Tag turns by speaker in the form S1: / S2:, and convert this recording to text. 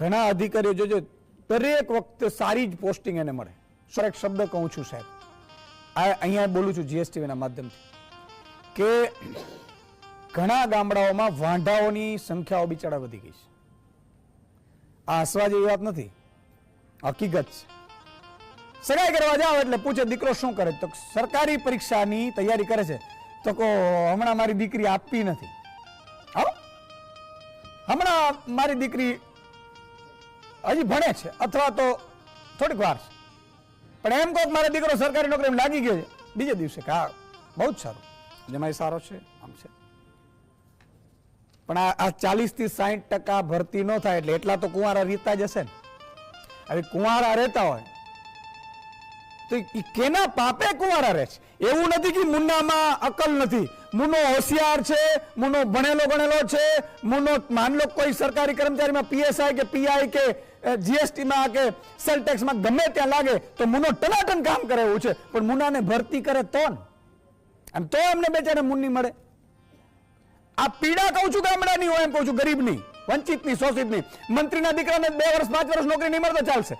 S1: ઘણા અધિકારીઓ જોજો, દરેક વખતે સારી જ પોસ્ટિંગ એને મળે. સર, એક શબ્દ કહું છું સાહેબ. આ અહીંયા બોલું છું જીએસટીવીના માધ્યમથી કે ઘણા ગામડાઓમાં વાંઢાઓની સંખ્યાઓ બિચારા વધી ગઈ છે. આ હસવા જેવી વાત નથી. હકીકત છે. સગાઈ કરવા જાઓ એટલે પૂછે, દીકરો શું કરે? તો સરકારી પરીક્ષાની તૈયારી કરે છે. તો કહો, હમણાં મારી દીકરી આપતી નથી. હમણાં મારી દીકરી હજી ભણે છે, અથવા તો થોડીક વાર છે. પણ એમ કહો મારો દીકરો સરકારી નોકરી લાગી ગયો છે, બીજે દિવસે કે હા, બહુ જ સારું. જમાઈ સારો છે, આમ છે. પણ આ આ ચાલીસથી સાહીઠ ટકા ભરતી ન થાય એટલે એટલા તો કુંવારા રીતા જશે ને. હવે કુંવારા રહેતા હોય, તો કેના પાપે કુંવારા રહે છે? એવું નથી કે મુન્નામાં અકલ નથી. મુનો હોશિયાર છે મુનો ભણેલો ગણેલો છે મુનો માન લો કોઈ સરકારી કર્મચારીમાં પીએસઆઈ કે પીઆઈ કે જીએસટીમાં કે સેલ ગમે ત્યાં લાગે તો મુનો ટનાટન કામ કરે એવું છે. પણ મુનાને ભરતી કરે તો એમ તો એમને બેચારે મુનની મળે. આ પીડા કહું છું ગામડાની હોય એમ કહું છું ગરીબની, વંચિતની, શોષિતની. મંત્રીના દીકરાને બે વર્ષ, પાંચ વર્ષ નોકરી નહીં મળે તો ચાલશે.